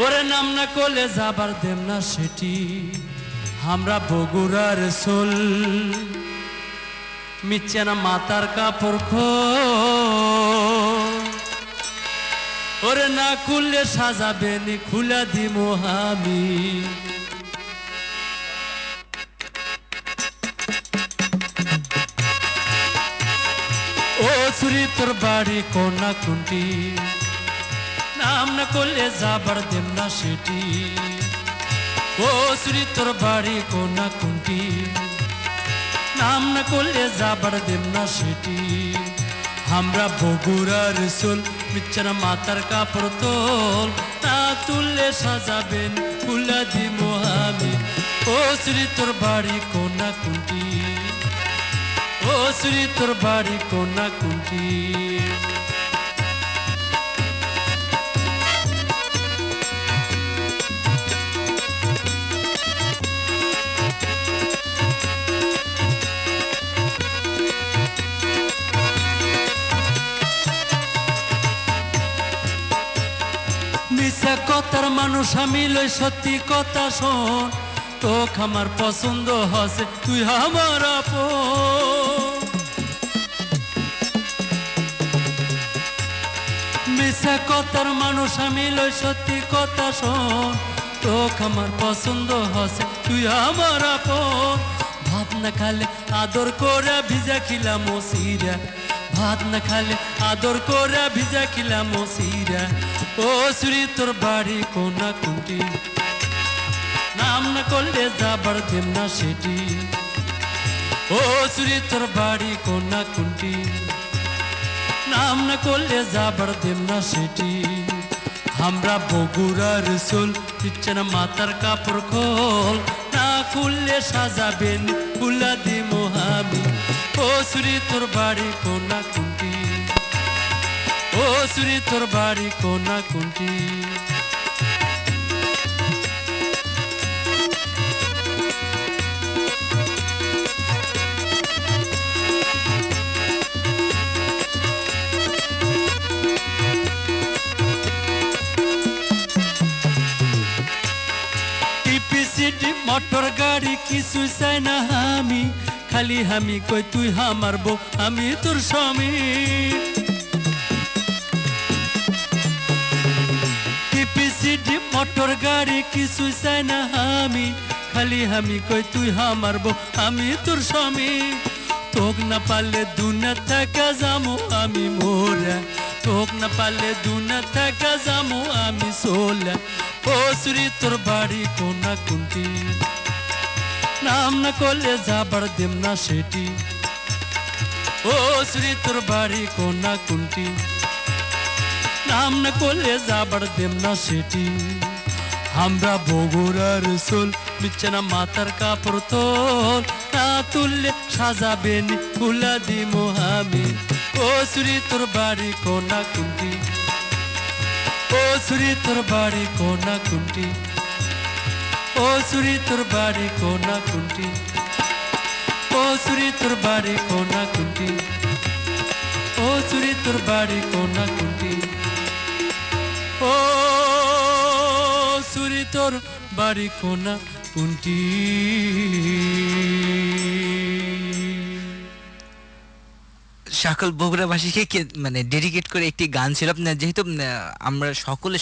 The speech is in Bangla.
ওরে নাম না করলে যাবার দেম না সেটি। আমরা বগুড়ার সোল মিচ্ছে না মাতার কাপড় ওরে না খুললে সাজাবে নি খুলা দিব আমি। ও সুরি তোর বাড়ি কোনা কুন্টি নাম না করলে যাবার দেম না সেটি ও সুরি তোর বাড়ি কোনা কুন্টি নাম না করলে যাবার দেম না সেটি আমরা বগুড়ার সোল বিচ্ছানা মাতার কাপড় তোল না তুললে সাজাবেন ফুলা দিব আমি ও শ্রী তোর বাড়ি কোনা কুন্টি ও শ্রী তোর বাড়ি কোনা কুন্টি মিশা কথার মানুষ, আমি লই সত্যি কথা শোন। তোক আমার পছন্দ হসে, তুই আমার আপন। মিশা কথার মানুষ, আমি লই সত্যি কথা শোন। তোক আমার পছন্দ হসে, তুই আমার আপন। ভাত না খালে আদর করে ভিজা খিলাম মসিরা ভাত না খালে আদর করে ভিজা খিলাম মসিরা ও শ্রী তোর বাড়ি কোনা কুন্টি? নাম না করলে যাবার দেম না সেটি। ও শ্রী তোর বাড়ি কোনা কুন্টি? নাম না করলে যাবার দেম না সেটি। আমরা বগুড়ার সোল দিচ্ছে না মাথার কাপড় খোল। না খুললে সাজাবেন খুলা দিম আমি ও শ্রী তোর বাড়ি কোনা কুন্টি ও শ্রী তোর বাড়ি কোনা কুন্টি মোটর গাড়ি কিছু চাই না আমি। খালি আমি কই তুই আমার বউ, আমি তোর স্বামী। টিপিসিটি মোটর গাড়ি কিছু চাই না আমি, খালি আমি কই তুই আমার বউ, আমি তোর স্বামী। তোক না পারলে দুনা থাকা যামু, আমি মোরা তোক না পারলে দুনা থাকা যামু, আমি সোলা। ও শ্রী তোর বাড়ি কোনা কুন্টি? নাম না করলে যাবার দেম না সেটি ও শ্রী তোর বাড়ি কোনা কুন্টি নাম না করলে যাবার দেম না সেটি আমরা বগুড়ার সোল বিছানা মাথার কাপড় তোল না তুললে সাজাবেন ফুলা দিম আমি ও শ্রী তোর বাড়ি কোনা কুন্টি ও শ্রী তোর বাড়ি কোনা কুন্টি ও শ্রী তোর বাড়ি কোনা কুন্টি? ও শ্রী তোর বাড়ি কোনা কুন্টি? ও শ্রী তোর বাড়ি কোনা কুন্টি? ও সুরি তোর বাড়ি কোনা কুন্টি? সকল বগুড়াবাসীকে মানে ডেডিকেট করে একটি গান ছিল। আপনার যেহেতু আমরা সকলে